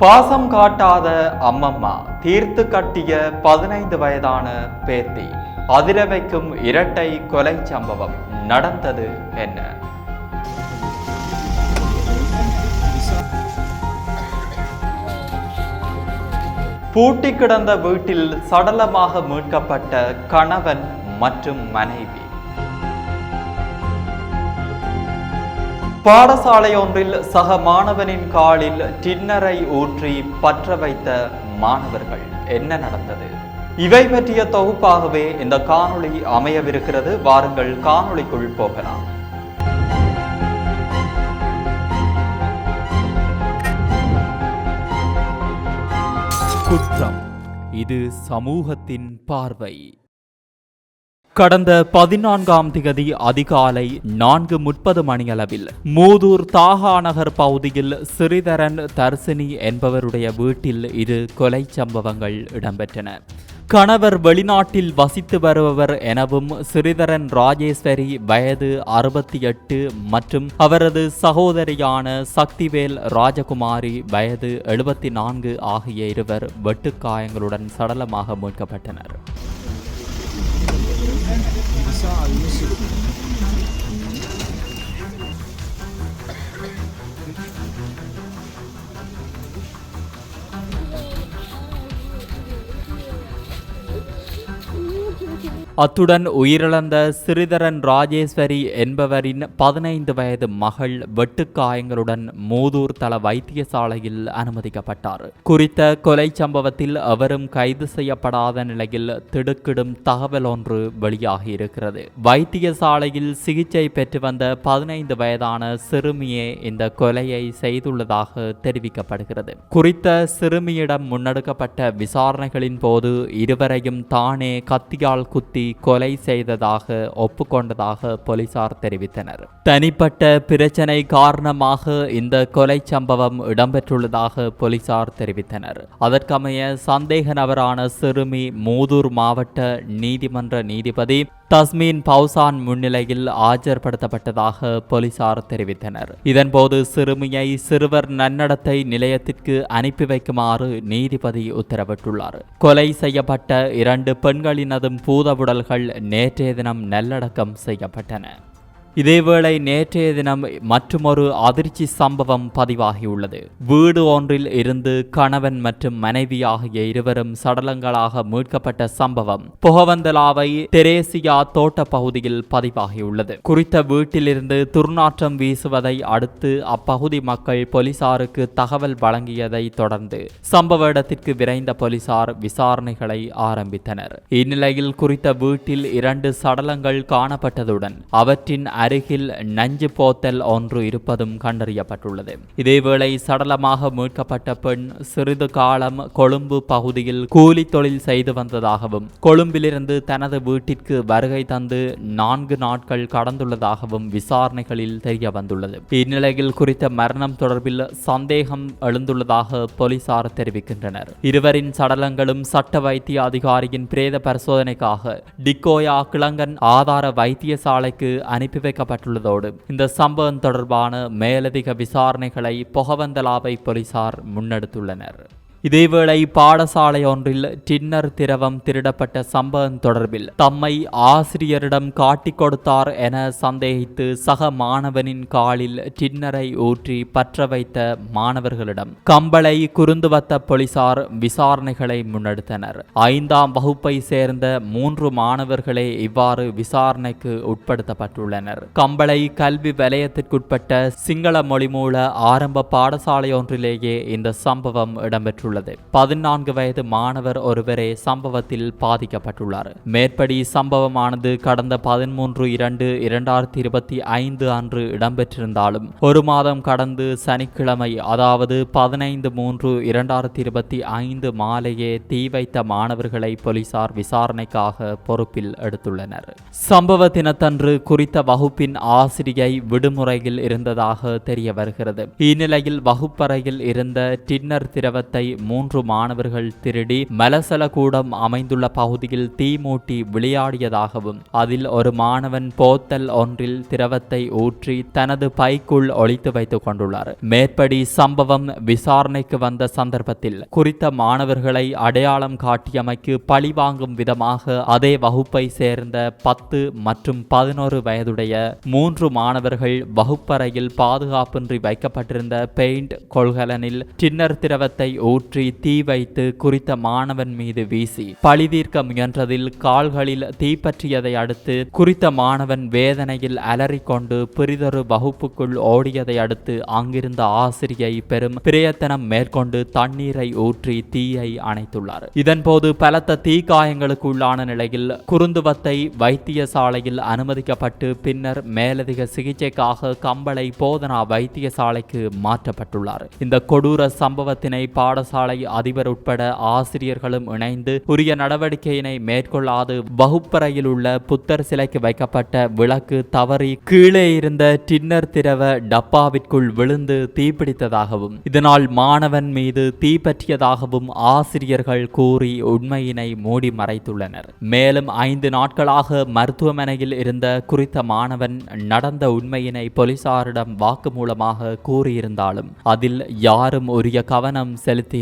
பாசம் காட்டாத அம்மம்மா தீர்த்து கட்டிய பதினைந்து வயதான பேத்தி. அதிர வைக்கும் இரட்டை கொலை சம்பவம் நடந்தது என்ன? பூட்டி கிடந்த வீட்டில் சடலமாக மீட்கப்பட்ட கணவன் மற்றும் மனைவி. பாடசாலை ஒன்றில் சக மாணவனின் காலில் டின்னரை ஊற்றி பற்ற வைத்த மாணவர்கள் என்ன நடந்தது? இவை பற்றிய தொகுப்பாகவே இந்த காணொளி அமையவிருக்கிறது. வாருங்கள் காணொளிக்குள் போகலாம். குற்றம். இது சமூகத்தின் பார்வை. கடந்த பதினான்காம் திகதி அதிகாலை நான்கு முப்பது மணியளவில் மூதூர் தாகாநகர் பகுதியில் சிறிதரன் தர்சினி என்பவருடைய வீட்டில் இரு கொலை சம்பவங்கள் இடம்பெற்றன. கணவர் வெளிநாட்டில் வசித்து வருபவர் எனவும் சிறிதரன் ராஜேஸ்வரி வயது அறுபத்தி எட்டு மற்றும் அவரது சகோதரியான சக்திவேல் ராஜகுமாரி வயது எழுபத்தி நான்கு ஆகிய இருவர் வெட்டுக்காயங்களுடன் சடலமாக மீட்கப்பட்டனர். 鲨鱼视频 அத்துடன் உயிரிழந்த சிறிதரன் ராஜேஸ்வரி என்பவரின் பதினைந்து வயது மகள் வெட்டுக்காயங்களுடன் மூதூர் தள வைத்தியசாலையில் அனுமதிக்கப்பட்டார். குறித்த கொலை சம்பவத்தில் அவரும் கைது செய்யப்படாத நிலையில் திடுக்கிடும் தகவல் ஒன்று வெளியாகியிருக்கிறது வைத்தியசாலையில் சிகிச்சை பெற்று வந்த பதினைந்து வயதான சிறுமியே இந்த கொலையை செய்துள்ளதாக தெரிவிக்கப்படுகிறது. குறித்த சிறுமியிடம் முன்னெடுக்கப்பட்ட விசாரணைகளின் போது இருவரையும் தானே கத்தியால் குத்தி கொலை செய்ததாக ஒப்புக்கொண்டதாக போலீசார் தெரிவித்தனர். தனிப்பட்ட பிரச்சனை காரணமாக இந்த கொலை சம்பவம் இடம்பெற்றுள்ளதாக போலீசார் தெரிவித்தனர். அதற்கமைய சந்தேக நபரான சிறுமி மூதூர் மாவட்ட நீதிமன்ற நீதிபதி தஸ்மீன் பவுசான் முன்னிலையில் ஆஜர்படுத்தப்பட்டதாக போலீசார் தெரிவித்தனர். இதன்போது சிறுமியை சிறுவர் நன்னடத்தை நிலையத்திற்கு அனுப்பி வைக்குமாறு நீதிபதி உத்தரவிட்டுள்ளார். கொலை செய்யப்பட்ட இரண்டு பெண்களினதும் பூதவுடல் உடல்கள் நேற்றைய தினம் நல்லடக்கம் செய்யப்பட்டன. இதேவேளை நேற்றைய தினம் மற்றுமொரு அதிர்ச்சி சம்பவம் பதிவாகியுள்ளது. வீடு ஒன்றில் இருந்து கணவன் மற்றும் மனைவி ஆகிய இருவரும் சடலங்களாக மீட்கப்பட்ட சம்பவம் புகவந்தலாவை தெரேசியா தோட்ட பகுதியில் பதிவாகியுள்ளது. குறித்த வீட்டிலிருந்து துர்நாற்றம் வீசுவதை அடுத்து அப்பகுதி மக்கள் போலீசாருக்கு தகவல் வழங்கியதை தொடர்ந்து சம்பவ இடத்திற்கு விரைந்த போலீசார் விசாரணைகளை ஆரம்பித்தனர். இந்நிலையில் குறித்த வீட்டில் இரண்டு சடலங்கள் காணப்பட்டதுடன் அவற்றின் அருகில் நஞ்சு போத்தல் ஒன்று இருப்பதும் கண்டறியப்பட்டுள்ளது. இதேவேளை சடலமாக மீட்கப்பட்ட பெண் சிறிது காலம் கொழும்பு பகுதியில் கூலி தொழில் செய்து வந்ததாகவும் கொழும்பிலிருந்து தனது வீட்டிற்கு வருகை தந்து நான்கு நாட்கள் கடந்துள்ளதாகவும் விசாரணைகளில் தெரிய வந்துள்ளது இந்நிலையில் குறித்த மரணம் தொடர்பில் சந்தேகம் எழுந்துள்ளதாக போலீசார் தெரிவிக்கின்றனர். இருவரின் சடலங்களும் சட்ட வைத்திய அதிகாரியின் பிரேத பரிசோதனைக்காக டிக்கோயா கிளங்கன் ஆதார வைத்தியசாலைக்கு அனுப்பி வைக்க வைக்கப்பட்டுள்ளதோடு இந்த சம்பவம் தொடர்பான மேலதிக விசாரணைகளை பொகவந்தலாவை போலீசார் முன்னெடுத்துள்ளனர். இதேவேளை பாடசாலை ஒன்றில் டின்னர் திரவம் திருடப்பட்ட சம்பவம் தொடர்பில் தம்மை ஆசிரியரிடம் காட்டிக் கொடுத்தார் என சந்தேகித்து சக மாணவனின் காலில் டின்னரை ஊற்றி பற்ற வைத்த மாணவர்களிடம் கம்பளை குறுந்துவத்த போலீசார் விசாரணைகளை முன்னெடுத்தனர். ஐந்தாம் வகுப்பை சேர்ந்த மூன்று மாணவர்களே இவ்வாறு விசாரணைக்கு உட்படுத்தப்பட்டுள்ளனர். கம்பளை கல்வி வலயத்திற்குட்பட்ட சிங்கள மொழி மூல ஆரம்ப பாடசாலை ஒன்றிலேயே இந்த சம்பவம் இடம்பெற்றுள்ளது பதினான்கு வயது மாணவர் ஒருவரே சம்பவத்தில் பாதிக்கப்பட்டுள்ளார். மேற்படி சம்பவமானது கடந்த பதிமூன்று இரண்டு இரண்டாயிரத்தி இருபத்தி ஐந்து அன்று இடம்பெற்றிருந்தாலும் ஒரு மாதம் கடந்து சனிக்கிழமை அதாவது பதினைந்து மூன்று இரண்டாயிரத்தி இருபத்தி ஐந்து மாலையே தீ வைத்த மாணவர்களை போலீசார் விசாரணைக்காக பொறுப்பில் எடுத்துள்ளனர். சம்பவ தினத்தன்று குறித்த வகுப்பின் ஆசிரியை விடுமுறையில் இருந்ததாக தெரிய வருகிறது. இந்நிலையில் வகுப்பறையில் இருந்த டின்னர் திரவத்தை மூன்று மாணவர்கள் திருடி மலசலகூடம் அமைந்துள்ள பகுதியில் தீ மூட்டி விளையாடியதாகவும் அதில் ஒரு மாணவன் போத்தல் ஒன்றில் திரவத்தை ஊற்றி தனது பைக்குள் ஒழித்து வைத்துக் கொண்டுள்ளார். மேற்படி சம்பவம் விசாரணைக்கு வந்த சந்தர்ப்பத்தில் குறித்த மாணவர்களை அடையாளம் காட்டியமைக்கு பழிவாங்கும் விதமாக அதே வகுப்பை சேர்ந்த பத்து மற்றும் பதினோரு வயதுடைய மூன்று மாணவர்கள் வகுப்பறையில் பாதுகாப்பின்றி வைக்கப்பட்டிருந்த பெயிண்ட் கொள்கலனில் டின்னர் திரவத்தை ஊற்றி தீ வைத்து குறித்த மாணவன் மீது வீசி பழிதீர்க்க முயன்றதில் கால்களில் தீப்பற்றியதை அடுத்து குறித்த மாணவன் வேதனையில் அலறிக்கொண்டு பிரிதொரு வகுப்புக்குள் ஓடியதை அடுத்து அங்கிருந்த ஆசிரியை பெரும் பிரயத்தனம் மேற்கொண்டு தண்ணீரை ஊற்றி தீயை அணைத்துள்ளார். இதன்போது பலத்த தீக்காயங்களுக்கு உள்ளான நிலையில் குருந்துவத்தை வைத்தியசாலையில் அனுமதிக்கப்பட்டு பின்னர் மேலதிக சிகிச்சைக்காக கம்பளை போதனா வைத்தியசாலைக்கு மாற்றப்பட்டுள்ளார். இந்த கொடூர சம்பவத்தினை பாடசாலை அதிபர் உட்பட ஆசிரியர்களும் இணைந்து உரிய நடவடிக்கையினை மேற்கொள்ளாது வகுப்பறையில் உள்ள புத்தர் சிலைக்கு வைக்கப்பட்ட விளக்கு தவறி கீழே இருந்த டின்னர் திரவ டப்பாவிற்குள் விழுந்து தீப்பிடித்ததாகவும் இதனால் மாணவன் மீது தீப்பற்றியதாகவும் ஆசிரியர்கள் கூறி உண்மையினை மூடி மறைத்துள்ளனர். மேலும் ஐந்து நாட்களாக மருத்துவமனையில் இருந்த குறித்த மாணவன் நடந்த உண்மையினை போலீசாரிடம் வாக்குமூலமாக கூறியிருந்தாலும் அதில் யாரும் உரிய கவனம்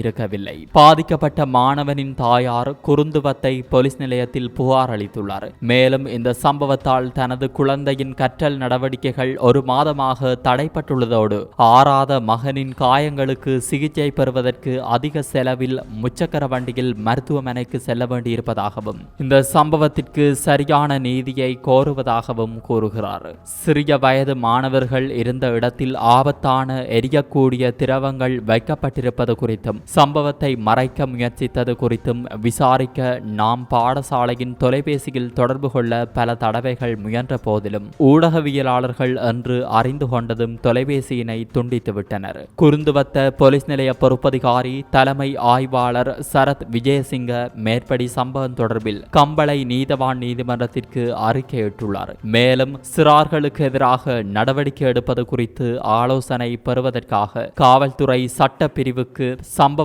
இருக்கவில்லை பாதிக்கப்பட்ட மாணவனின் தாயார் குருந்துவத்தை போலீஸ் நிலையத்தில் புகார் அளித்துள்ளார். மேலும் இந்த சம்பவத்தால் தனது குழந்தையின் கற்றல் நடவடிக்கைகள் ஒரு மாதமாக தடைப்பட்டுள்ளதோடு ஆறாத மகனின் காயங்களுக்கு சிகிச்சை பெறுவதற்கு அதிக செலவில் முச்சக்கர வண்டியில் மருத்துவமனைக்கு செல்ல வேண்டியிருப்பதாகவும் இந்த சம்பவத்திற்கு சரியான நீதியை கோருவதாகவும் கூறுகிறார். சிறிய வயது மாணவர்கள் இருந்த இடத்தில் ஆபத்தான எரியக்கூடிய திரவங்கள் வைக்கப்பட்டிருப்பது குறித்தும் சம்பவத்தை மறைக்க முயற்சித்தது குறித்தும் விசாரிக்க நாம் பாடசாலையின் தொலைபேசியில் தொடர்பு கொள்ள பல தடவைகள் முயன்ற போதிலும் ஊடகவியலாளர்கள் என்று அறிந்து கொண்டதும் தொலைபேசியினை துண்டித்துவிட்டனர் குருந்துவத்த போலீஸ் நிலைய பொறுப்பதிகாரி தலைமை ஆய்வாளர் சரத் விஜயசிங்க மேற்படி சம்பவம் தொடர்பில் கம்பளை நீதவான் நீதிமன்றத்திற்கு அறிக்கையிட்டுள்ளார். மேலும் சிறார்களுக்கு எதிராக நடவடிக்கை எடுப்பது குறித்து ஆலோசனை பெறுவதற்காக காவல்துறை சட்ட பிரிவுக்கு